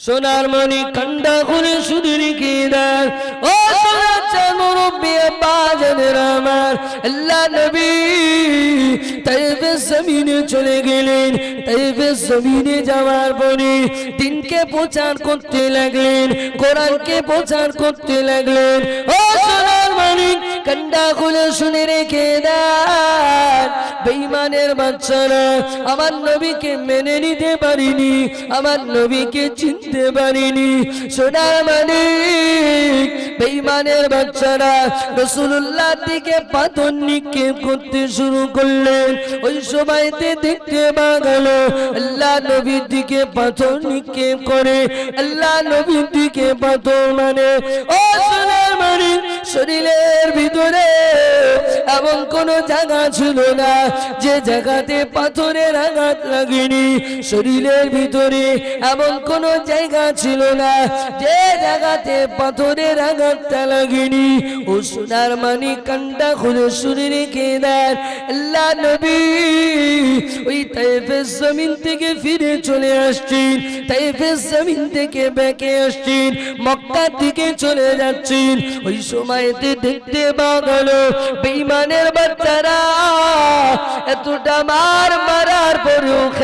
সোনার মণি কান্ডা করে শুধু রেখে ও সোনার চাঁদ মুরব্বী আব্বা জানের আমার। আল্লাহ নবী তাইফের জমিনে চলে গেলেন তাইফের জমিনে যাওয়ার পরে দিনকে প্রচার করতে লাগলেন, কোরআনকে প্রচার করতে লাগলেন। ও সোনার খুলে শুনে রেখে দেন। বেঈমানের বাচ্চারা, আমার নবীকে মেনে নিতে পারিনি, আমার নবীকে চিনতে পারিনি। সোনার মানিক বেঈমানের বাচ্চারা রসুল্লাহ দিকে পাথর নিক্ষেপ করতে শুরু করলেন। ওই সময়তে দেখতে পাগল আল্লাহ নবীর দিকে পাথর নিক্ষেপ করে, আল্লাহ নবীর দিকে পাথর মানে ও শরীরের ভিতরে এমন কোন জায়গা ছিল না যে জায়গাতে পাথরের আঘাত লাগেনি, শরীরের ভিতরে এমন কোন জায়গা ছিল না যে জায়গাতে পাথরের আঘাতটা লাগেনি। ও সোনার মানি কান্ডা খুলে শুনে রেখে দেন আল্লাহ নবী, ওই তাইফের জমিন থেকে ফিরে চলে আসছেন, তাইফের জমিন থেকে বেঁকে আসছেন, মক্কার দিকে চলে যাচ্ছেন। ওই সময়তে দেখতে পাওয়া গেল বেইমানের বাচ্চারা এতটা মার মারার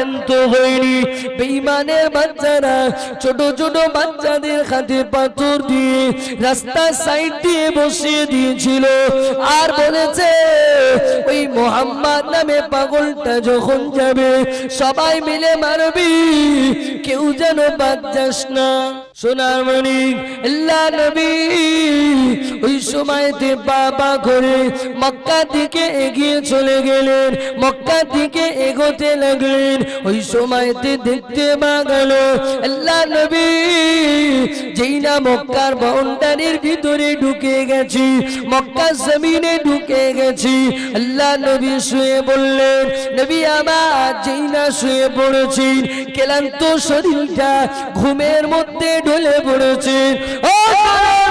ক্ষান্ত হয়নি। বেইমানের বাচ্চারা, ছোট ছোট বাচ্চাদের হাতে পাথর দিয়ে রাস্তার সাইড দিয়ে বসিয়ে দিয়েছিল। আর বলেছে, ওই মোহাম্মদ নামে পাগলটা যখন যাবে, সবাই মিলে মারবি, কেউ যেন বাদ যাস না। সোনার মণিক আল্লাহ নবী, ওই সময়তে বাবা করে মক্কা থেকে এগিয়ে চলে গেলেন, মক্কা থেকে এগোতে লাগলেন। ওই সময়তে দেখতে পা গেল আল্লাহ নবী, যেই না মক্কার বাউন্ডারির ভিতরে ঢুকে গেছি, মক্কার জমিনে ঢুকে গেছি। আল্লাহ নবী শুয়ে বললেন, নবী আমার, যেই না শুয়ে পড়েছি, ক্লান্ত শরীরটা ঘুমের মধ্যে ঢলে পড়েছে। ও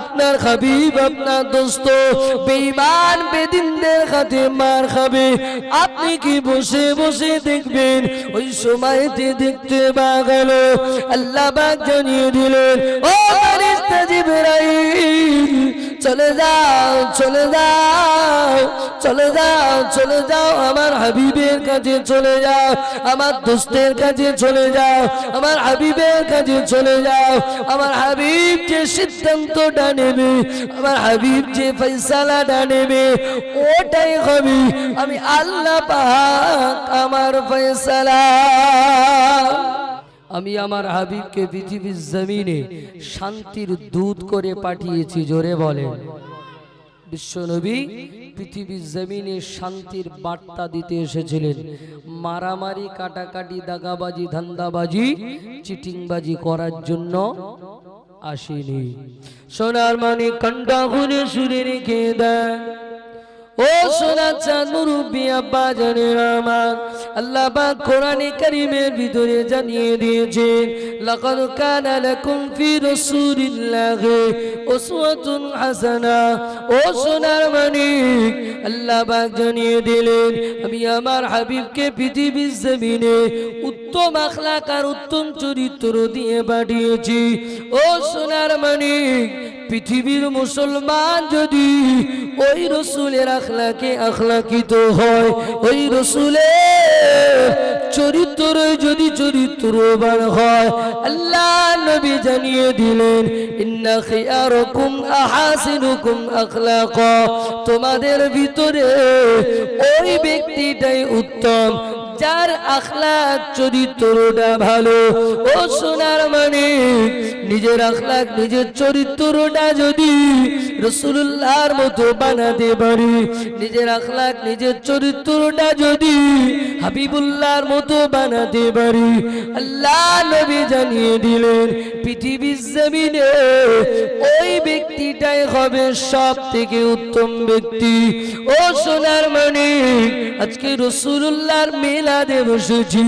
আপনার হাবিব, আপনার দোস্ত, বেঈমান, বেদিনদের হাতে মার খাবে। আপনি কি বসে বসে দেখবেন? ওই সময়তে দেখতে পা গেল আল্লাহ জানিয়ে দিলেন, ও ফেরেশতা জিবরাইল চলে যাও চলে যাও চলে যাও চলে যাও, আমার হাবিবের কাছে চলে যাও, আমার দোস্তের কাছে চলে যাও, আমার হাবিবের কাছে চলে যাও, আমার হাবিব যে সিদ্ধান্তটা নেবে, আমার হাবিব যে ফয়সালাটা নেবে, ওটাই হবে আমি আল্লাহ পাক আমার ফয়সালা। আমি আমার হাবিবকে পৃথিবীর জমিনে শান্তির দুধ করে পাঠিয়েছি, জোরে বলেন বিশ্বনবী পৃথিবীর জমিনে শান্তির বার্তা দিতে এসেছিলেন। মারামারি, কাটাকাটি, দাগাবাজি, ধান্দাবাজি, চিটিংবাজি করার জন্য আসেনি। সোনার মানে কন্ডা ঘুরে সুরে রেখে দেয়। ও সোনা চাঁদ মুরব্বী আব্বা জানের আমার। আল্লাহ পাক কোরআনে কারীমের ভিতরে জানিয়ে দিয়েছেন, লাকাদ কানা লাকুম ফি রাসূলিল্লাহি উসওয়াতুন হাসানা। ও সোনার মানিক, আল্লাহ পাক জানিয়ে দিলেন, আমি আমার হাবিবকে পৃথিবীর জমিনে উত্তম আখলাক আর উত্তম চরিত্র দিয়ে পাঠিয়েছি। ও সোনার মানিক পৃথিবীর মুসলমান যদি ওই রসুলের আখলাকে আখলাকিত হয়, ওই রসুলের চরিত্র যদি চরিত্রবান হয়, আল্লাহ নবী জানিয়ে দিলেন তোমাদের ভিতরে ওই ব্যক্তিটাই উত্তম যার আখলাক চরিত্রটা ভালো, ও সোনার মানে নিজের আখলাক, নিজের চরিত্রটা যদি রসুল্লাহর মতো বানাতে পারি, নিজের আখলাক, নিজের চরিত্রটা যদি হাবিবুল্লাহর মতো বানাতে পারি, আল্লাহ নবী জানিয়ে দিলেন, পৃথিবীর জমিনে ওই ব্যক্তিটাই হবে সব থেকে উত্তম ব্যক্তি। ও সোনার মানে আজকে রসুল্লাহর মেলাদে বসেছি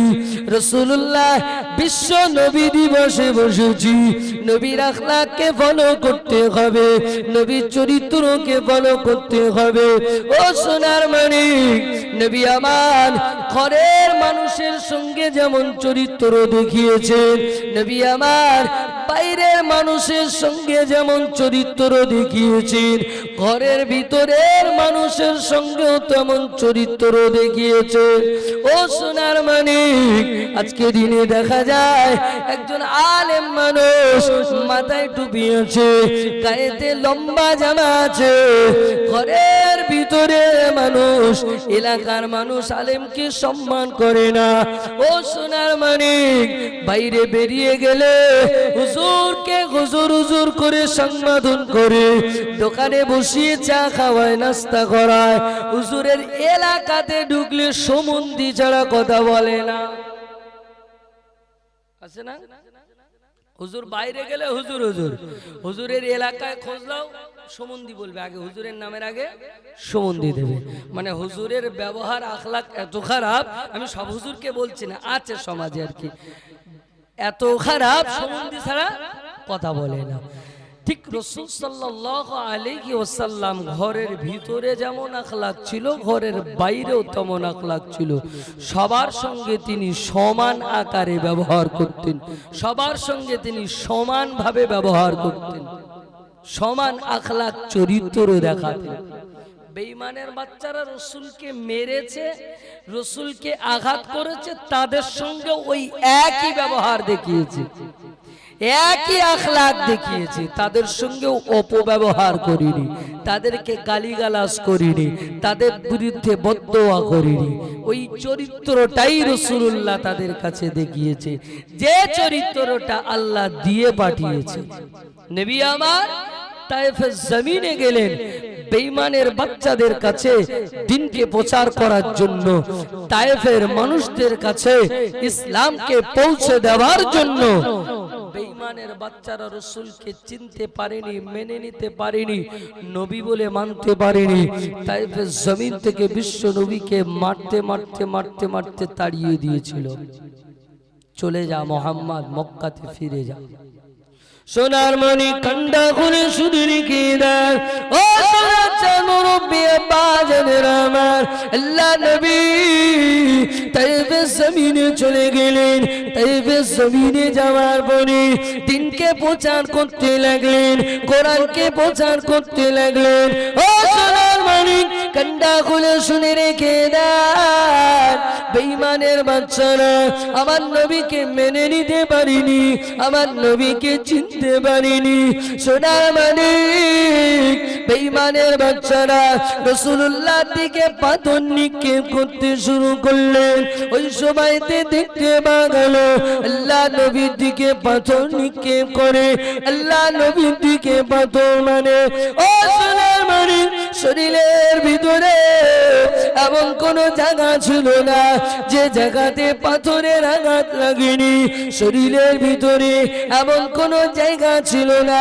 রসুল্লাহ বিশ্ব নবী দিবসে বসেছি নবীর আখলাককে ফলো করতে হবে, নবীর চরিত্রকে ফলো করতে হবে। ও সোনার মানে নবী আমার ঘরের মানুষের সঙ্গে যেমন চরিত্র দেখিয়েছেন, নবী আমার বাইরের মানুষের সঙ্গে যেমন চরিত্র দেখিয়েছেন, ঘরের ভিতরের মানুষের সঙ্গেও তেমন চরিত্র দেখিয়েছেন। ও সোনার মানিক, আজকে দিনে দেখা যায় একজন আলেম মানুষ মাথায় টুপি গায়েতে লম্বা জামা আছে। ঘরের ভিতরে মানুষ, এলাকার মানুষ আলেমকে সম্মান করে না। ও সোনার মানিক, বাইরে বেরিয়ে গেলে হুজুরকে হুজুর হুজুর করে সম্বোধন করে দোকানে বসিয়ে চা খাওয়ায়, নাস্তা করায়। হুজুরের এলাকাতে ঢুকলে সমন্দি ছাড়া কথা বলে না। আছে না? হুজুর বাইরে গেলে হুজুর হুজুর। হুজুরের এলাকায় খোঁজলাও সমন্দি বলবে। আগে হুজুরের নামের আগে সমন্দি দেবে। মানে হুজুরের ব্যবহার আখলাক এত খারাপ, আমি সব হুজুরকে বলছি না। আছে সমাজে আর কি। এত খারাপ সম্বন্ধে ছাড়া কথা বলে না। ঠিক রসুল সাল্লাহ আলাইহি ওসাল্লাম ঘরের ভিতরে যেমন আখলাক ছিল ঘরের বাইরেও তেমন আখলাক ছিল। সবার সঙ্গে তিনি সমান আকারে ব্যবহার করতেন। সবার সঙ্গে তিনি সমানভাবে ব্যবহার করতেন। সমান আখলাক চরিত্র দেখাতেন। বেঈমানের বাচ্চারা রসুলকে মেরেছে, রসুলকে আঘাত করেছে, তাদের সঙ্গে ওই একই ব্যবহার দেখিয়েছে, একই আখলাক দেখিয়েছে, তাদের সঙ্গেও অপব্যবহার করিনি, তাদেরকে গালিগালাজ করিনি, তাদের বিরুদ্ধে বদোয়া করিনি, ওই চরিত্রটাই রসুল্লাহ তাদের কাছে দেখিয়েছে, যে চরিত্রটা আল্লাহ দিয়ে পাঠিয়েছে। নবী আমার তাইফের জমিনে গেলেন বেইমানের বাচ্চাদের কাছে দিনকে প্রচার করার জন্য তাইফের মানুষদের কাছে ইসলামকে পৌঁছে দেওয়ার জন্য। বেঈমানের বাচ্চারা রসুলকে চিনতে পারেনি, মেনে নিতে পারেনি, নবী বলে মানতে পারেনি তাই জমিন থেকে বিশ্ব নবীকে মারতে মারতে মারতে মারতে তাড়িয়ে দিয়েছিল। চলে যা মোহাম্মদ, মক্কাতে ফিরে যা। সোনার মনি কান্ডা খুলে শুধু রেখে দেয়, ও মুরব্বী বাজানের আমার। আল্লাহ নবী তাইফে জমিনে চলে গেলেন তাইফে জমিনে যাওয়ার পরে দিনকে প্রচার করতে লাগলেন, কোরআনকে প্রচার করতে লাগলেন। ও সোনার মানিক কান্ডা খুলে শুনে রেখে দেন বেঈমানের বাচ্চারা, আমার নবীকে মেনে নিতে পারিনি, আমার নবীকে চিনতে পারিনি। সোনার মানিক বেঈমানের বাচ্চারা রসুল্লাহ দিকে পাথর নিক্ষেপ করতে শুরু করলেন। ওই সময়তে দেখতে পাগল আল্লাহ নবীর দিকে পাথর নিক্ষেপ করে, আল্লাহ নবীর দিকে পাথর মানে ও সোনার মানিক শরীরের ভিতরে এমন কোন জায়গা ছিল না, যে জায়গাতে পাথরের আঘাত লাগেনি। শরীরের ভিতরে এমন কোন জায়গা ছিল না,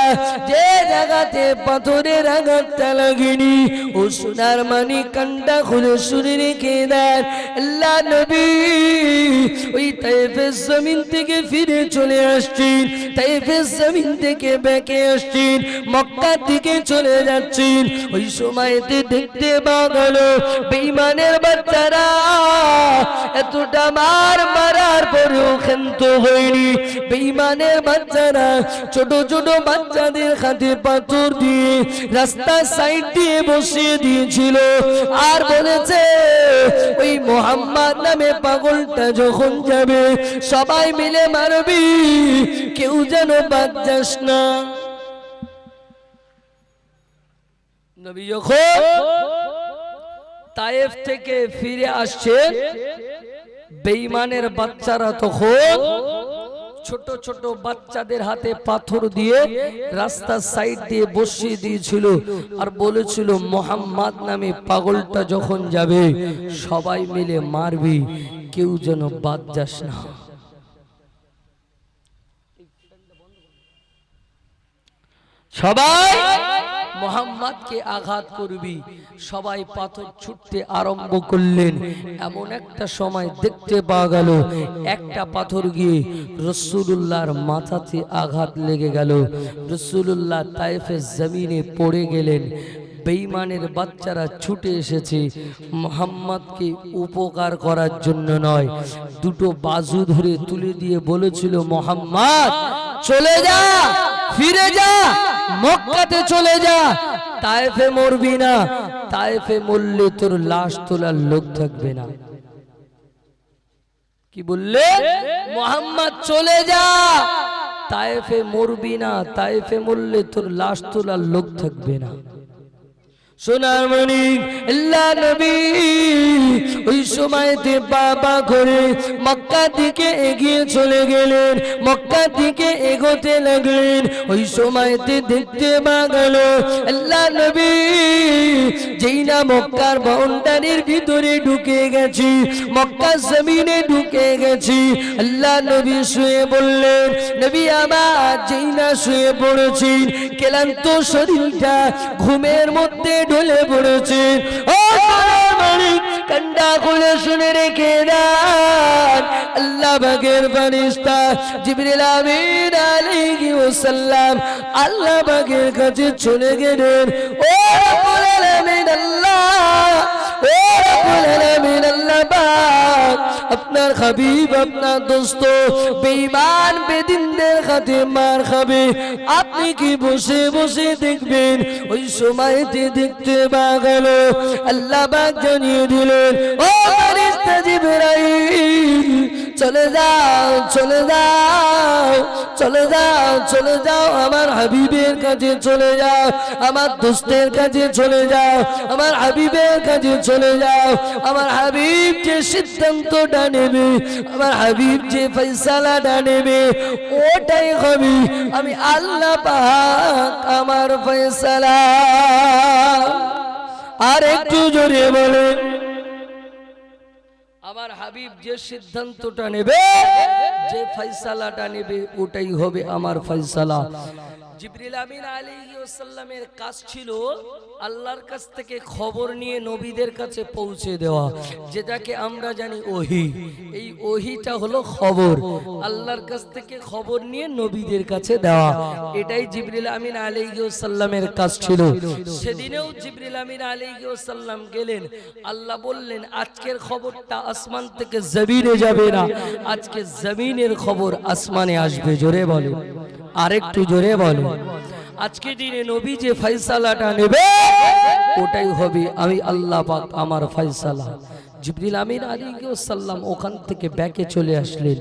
যে জায়গাতে পাথরের আঘাতটা লাগেনি। ও সোনার মানি কান্ডা খুলে শুনে রেখে দেন, আল্লাহ নবী, ওই তাইফের জমিন থেকে ফিরে চলে আসছেন, তাইফের জমিন থেকে বেঁকে আসছেন, মক্কা থেকে চলে যাচ্ছেন। ওই সময়তে দেখতে পাগল বেইমানের বাচ্চারা। এতটা মার মারার পরেও ক্ষান্ত হয়নি বেইমানের বাচ্চারা। ছোট ছোট বাচ্চাদের হাতে পাথর দিয়ে রাস্তা সাইড দিয়ে বসিয়ে দিয়েছিল। আর বলেছে, ওই মোহাম্মদ নামে পাগলটা যখন যাবে, সবাই মিলে মারবি, কেউ যেন বাদ যাস না। নবী যখন তায়েফ থেকে ফিরে বেঈমানের বাচ্চারা তখন ছোট ছোট বাচ্চাদের হাতে পাথর দিয়ে রাস্তার সাইড দিয়ে বসিয়ে দিয়েছিল আর বলেছিল, মোহাম্মদ নামে পাগলটা যখন যাবে, সবাই মিলে মারবি, কেউ যেন বাদ যাস না। সবাই মোহাম্মদকে আঘাত করবি। সবাই পাথর ছুটতে আরম্ভ করলেন। এমন একটা সময় দেখতে পাওয়া গেল, একটা পাথর গিয়ে রসুল্লাহর মাথাতে আঘাত লেগে গেল। রসুল্লাহ তাইফের জমিনে পড়ে গেলেন। বেঈমানের বাচ্চারা ছুটে এসেছে। মোহাম্মদকে উপকার করার জন্য নয়, দুটো বাজু ধরে তুলে দিয়ে বলেছিল, মোহাম্মদ চলে যা, ফিরে যা, মক্কাতে চলে যা। তাইফে মরবি না তাইফে মরলে তোর লাশ তোলার লোক থাকবে না। কি বললে? মোহাম্মদ, চলে যা। তায়েফে মরবি না, তায়েফে মরলে তোর লাশ তোলার লোক থাকবে না। সোনার আল্লাহ নবী, ওই সময়তে বাবা করে মক্কা দিকে এগিয়ে চলে গেলেন, মক্কা দিকে এগোতে লাগলেন, ওই সময়তে দেখতে পা গেল, আল্লাহ নবী, যেই না মক্কার বাউন্ডারির ভিতরে ঢুকে গেছি মক্কা জমিনে ঢুকে গেছি, আল্লাহ নবী শুয়ে বললেন, নবী আমার যেই না শুয়ে পড়েছেন ক্লান্ত শরীরটা ঘুমের মধ্যে ঢলে পড়েছে ও মানিক, কান্ডা খুলে শুনে রেখে দেন আল্লাহ বাগের ফারিস্তা জিবরিল আমিন আলাইহিস সালাম আল্লাহ বাগের কাছে চলে গেলেন ও আপনার হাবিব, আপনার দোস্ত বেঈমান, বেদিনদের হাতে মার খাবে। আপনি কি বসে বসে দেখবেন? ওই সময়তে দেখতে পা গেল আল্লাহ জানিয়ে দিলেন, ও চলে যাও চলে যাও চলে যাও চলে যাও, আমার হাবিবের কাছে চলে যাও, আমার দোস্তের কাছে চলে যাও, আমার হাবিবের কাছে চলে যাও, আমার হাবিব যে সিদ্ধান্তটা নেবে, আমার হাবিব যে ফৈসালাটা নেবে, ওটাই হবে আমি আল্লাহ পাক আমার ফয়সালা। আর একটু জোরে বলেন। আমার হাবিব যে সিদ্ধান্তটা নেবে যে ফয়সালাটা নেবে ওটাই হবে আমার ফয়সালা। জিবরিল আমিন আলাইহিসসালামের কাজ ছিল আল্লাহর কাছ থেকে খবর নিয়ে নবীদের কাছে পৌঁছে দেওয়া, যেটাকে আমরা জানি ওহি। এই ওহিটা হলো খবর। আল্লাহর কাছ থেকে খবর নিয়ে নবীদের কাছে দেওয়া। এটাই জিবরিল আমিন আলাইহিসসালামের কাজ ছিল। সেদিনেও জিবরিল আমিন আলাইহিসসালাম গেলেন। আল্লাহ বললেন, আজকের খবরটা আসমান থেকে জমিনে যাবে না। আজকে জমিনের খবর আসমানে আসবে। জোরে বলে আরেকটু জোরে বলে। আজকে দিনে নবী যে ফয়সালাটা নেবে, ওটাই হবে আমি আল্লাহ পাক আমার ফয়সালা। জিবরিল আমিন আলাইহিসসালাম ওখান থেকে ব্যাকে চলে আসলেন।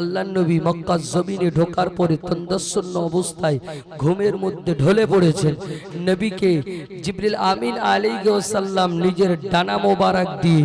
আল্লাহ নবী মক্কা জমিনে ঢোকার পরে তন্দস্বন্ন অবস্থায় ঘুমের মধ্যে ঢলে পড়েছেন। নবীকে জিবরিল আমিন আলাইহিসসালাম নিজের ডানা মোবারক দিয়ে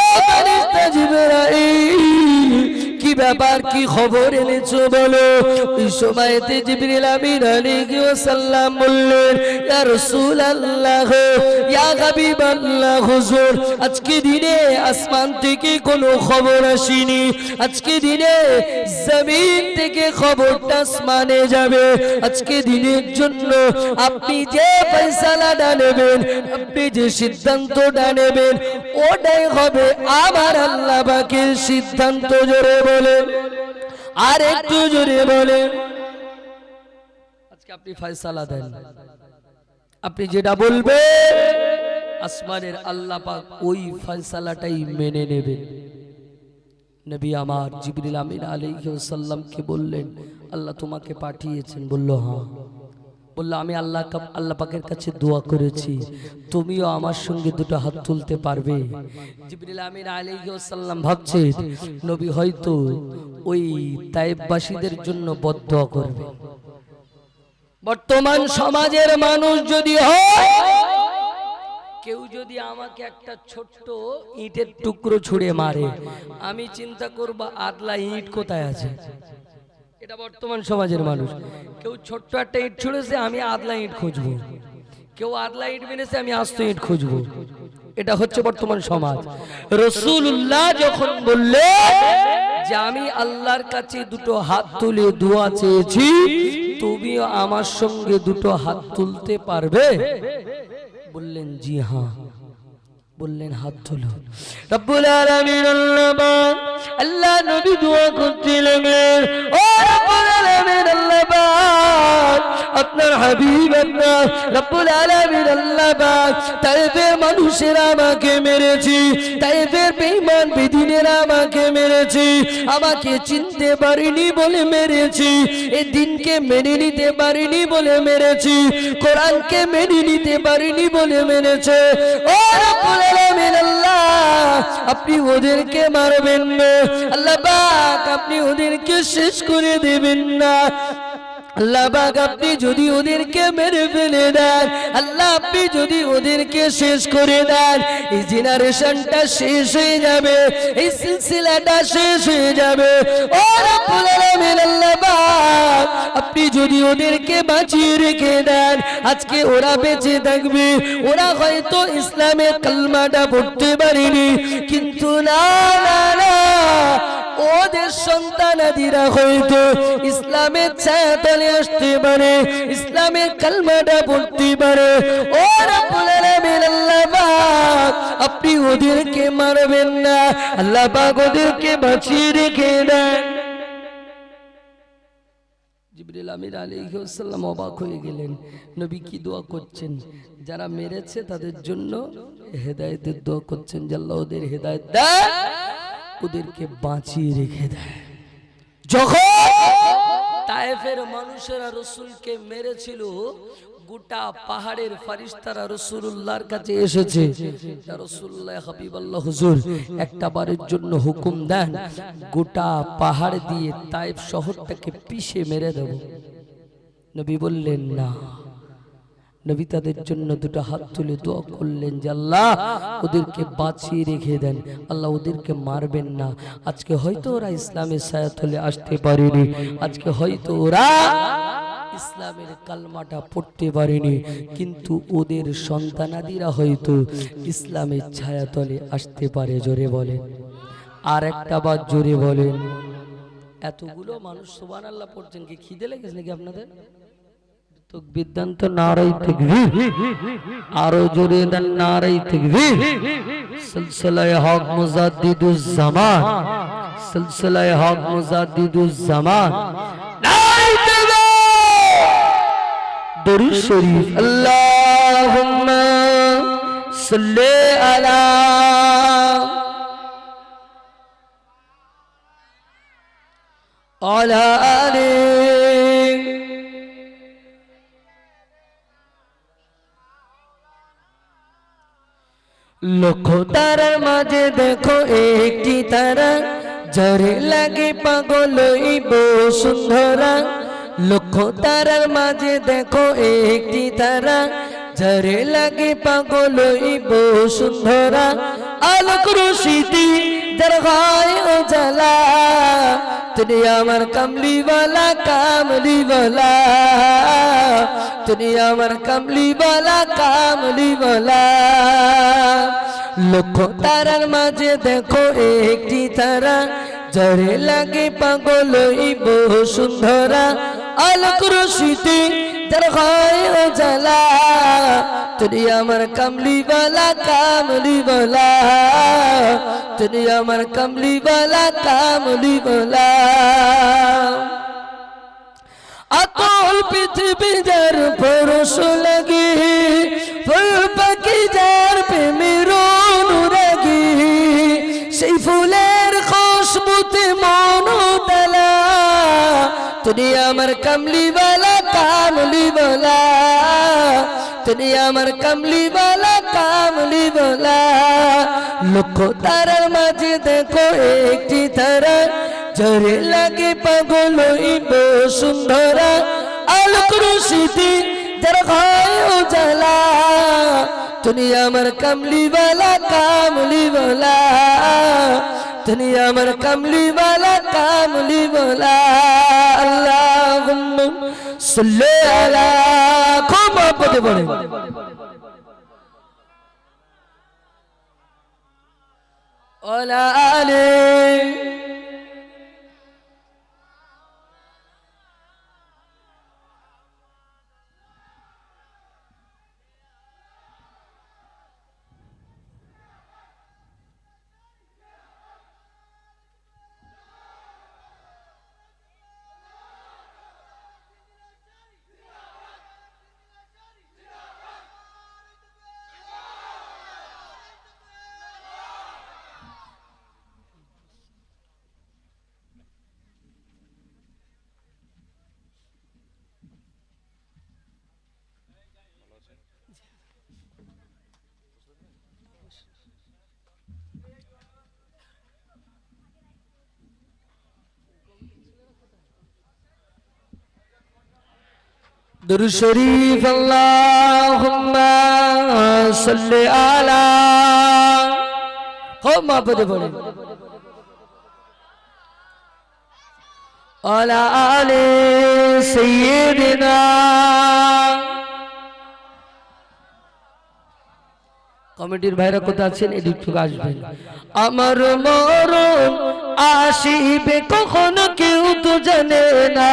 জিবরাইল কি ব্যাপার কি খবর এনেছো বলো? ওই সময়তে জিবরিল আমিন আলাইহি ওয়াসাল্লাম বললেন, ইয়া রাসূলুল্লাহ, ইয়া হাবিবাল্লাহ, হুজুর, আজকে দিনে আসমান থেকে কোনো খবর আসেনি। আজকে দিনে জমিন থেকে খবরটা আসমানে যাবে। আজকে দিনের জন্য আপনি যে ফয়সালাটা নেবেন, আপনি যে সিদ্ধান্তটা নেবেন, ওটাই হবে আমার আল্লাহ পাকের সিদ্ধান্ত জোরে বলেন, আর একটু জোরে বলেন। আজকে আপনি ফয়সালা দেন। আপনি যেটা বলবেন, আসমানের আল্লাহ পাক ওই ফয়সালাটাই মেনে নেবেন নবী আমার জিবরিল আমিন আলাইহিসসালামকে বললেন, আল্লাহ তোমাকে পাঠিয়েছেন। বলল হ্যাঁ। বলল, আমি আল্লাহ আল্লাহ পাকের কাছে দোয়া করেছি। তুমিও আমার সঙ্গে দুটো হাত তুলতে পারবে। ভাবছে, নবী হয়তো ওই তাইববাসীদের জন্য বদদোয়া করবে। বর্তমান সমাজের মানুষ যদি কেউ যদি আমাকে একটা ছোট্ট ইটের টুকরো ছুঁড়ে মারে, আমি চিন্তা করব, আদলা ইট কোথায় আছে? এটা বর্তমান সমাজের মানুষ। কেউ ছোট্ট একটা ইট ছুঁড়েছে, আমি আদলা ইট খুঁজবো। কেউ আদলা ইট মেনেছে আমি আস্ত ইট খুঁজবো। এটা হচ্ছে বর্তমান সমাজ। রসুল্লাহ যখন বললে যে, আমি আল্লাহর কাছে দুটো হাত তুলে দোয়া চেয়েছি, তুমিও আমার সঙ্গে দুটো হাত তুলতে পারবে? বললেন, জি হ্যাঁ। বললেন, হাত তুলো। রব্বুল আলামিন আল্লাহ আল্লাহ নবী দোয়া করতে লাগলেন, ও আপনার হাবিব আপনার রব্বুল আলামিন আল্লাহ পাক, তাইফের মানুষেরা আমাকে মেরেছি তাইফের বেঈমান বেদিনেরা আমাকে মেরেছি আমাকে চিনতে পারিনি বলে মেরেছি এই দিনকে মেনে নিতে পারিনি বলে মেরেছি কোরআনকে মেনে নিতে পারিনি বলে মেরেছে। ও আপনি ওদেরকে মারবেন না। আল্লাহ পাক আপনি ওদেরকে শেষ করে দেবেন না। আল্লাহ পাক আপনি যদি ওদেরকে মেরে ফেলে দেন, আল্লাহ আপনি যদি ওদেরকে শেষ করে দেন, এই জেনারেশনটা শেষ হয়ে যাবে, এই সিলসিলাটা শেষ হয়ে যাবে। আপনি যদি ওদেরকে বাঁচিয়ে রেখে দেন, আজকে ওরা বেঁচে থাকবে। ওরা হয়তো ইসলামের কালমাটা পড়তে পারেনি, কিন্তু না না না ওদের সন্তানাদিরা হয়তো ইসলামের ছায়া তলে আসতে পারে, ইসলামের কালমাটা পড়তে পারে। ও রব্বুল আলামিন, আল্লাহ পাক, আপনি ওদেরকে মারবেন না, আল্লাহ পাক ওদেরকে বাঁচিয়ে রেখে দেন। যারা মেরেছে তাদের জন্য হেদায়েতের দোয়া করছেন যে আল্লাহ ওদের হেদায়েত দেয় ওদেরকে বাঁচিয়ে রেখে দেয়। যখন তায়েফের মানুষেরা রসুলকে মেরেছিল, গোটা পাহাড়ের ফারিস্তারা রসুল্লাহর কাছে এসেছে হুজুর, একটা বারের জন্য হুকুম দেন, গোটা পাহাড় দিয়ে তাইফ শহরটাকে পিষে মেরে দেব। নবী বললেন, না। নবী তাদের জন্য দুটো হাত তুলে দোয়া করলেন যে আল্লাহ, ওদেরকে বাঁচিয়ে রেখে দেন। আল্লাহ ওদেরকে মারবেন না। আজকে হয়তো ওরা ইসলামের সায়াতলে আসতে পারেনি। আজকে হয়তো ওরা ইসলামের কালমাটা পড়তে পারেনি। কিন্তু ওদের সন্তানাদিরা হয়তো ইসলামের ছায়াতলে আসতে পারে জোরে বলেন। আর একটা বার জোরে বলেন। এতগুলো মানুষ সুবান আল্লাহ পড়ছেন কি খিদে লেগেছে নাকি আপনাদের? তো বিদ্যান্ত নারাই তাকবীর আরো জোরে দেন নারাই তাকবীর সিলসিলায়ে হক মুজাদ্দিদুজ জামান সিলসিলায়ে হক মুজাদ্দিদুজ জামান নারাই তাকবীর দরুদ শরীফ আল্লাহুম্মা সাল্লি আলা আলা বসুন্ধরা লক্ষ তারার মাঝে দেখো একটি তারা। জরে লাগে পাগল বসুন্ধরা আলোক রশিদি ও জ্বালা তুমি আমার কামলিওয়ালা কামলিওয়ালা। তুমি আমার কামলিওয়ালা কামলিওয়ালা। লক্ষ তারার মাঝে দেখো একটি তারা। জরে লাগে পাগল বহু সুন্দরা, আলোক রশিতে যার হয় জ্বালা তুমি আমার কামলিওয়ালা কামলিওয়ালা। তুমি আমার কামলিওয়ালা কামলিওয়ালা। আকল পৃথিবী যার পরশ লাগে, ফুল তুমি আমার কামলিওয়ালা কামলিওয়ালা। তুমি আমার কামলিওয়ালা কামলিওয়ালা। লক্ষ তারার মাঝে দেখো একটি তারা জরে লাগে পাগল ইব সুন্দরা। আলোক রশিদি যার হয় উজালা তুমি আমার কামলিওয়ালা কামলিওয়ালা। তুমি আমার কামলিওয়ালা কামলিওয়ালা আল্লাহুম্মা সাল্লি আলা খুব মহব্বতে পড়ে। ওলা আলে در شریف اللهم صل على খুব মহব্বতে পড়ে على آل سيدنا কমিটির ভাইরা কোথা আছেন এদিক থেকে আসবেন আমার মরণ আসিবে কখন কেউ তো জানে না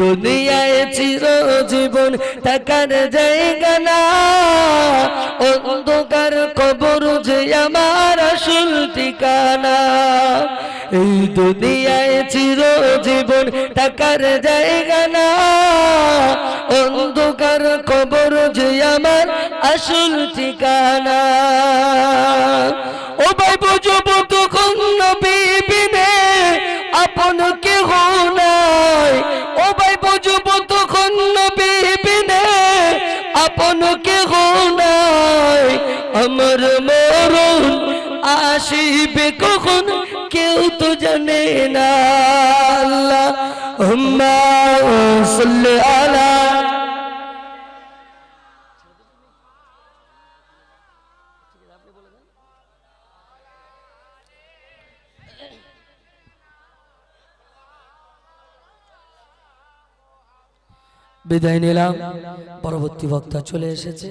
দুনিয়ায় চির জীবন থাকার জায়গা না। অন্ধকার কবর যে আমার আসল ঠিকানা। এই দুনিয়ায় চির জীবন থাকার জায়গা না। অন্ধকার কবর যে আমার আসল ঠিকানা। ও ভাই বুঝব তখন নবীবিনে আপন আসিবে কখন কেউ তো জানে না। আল্লাহ বিদায় নিলাম। পরবর্তী বক্তা চলে এসেছে।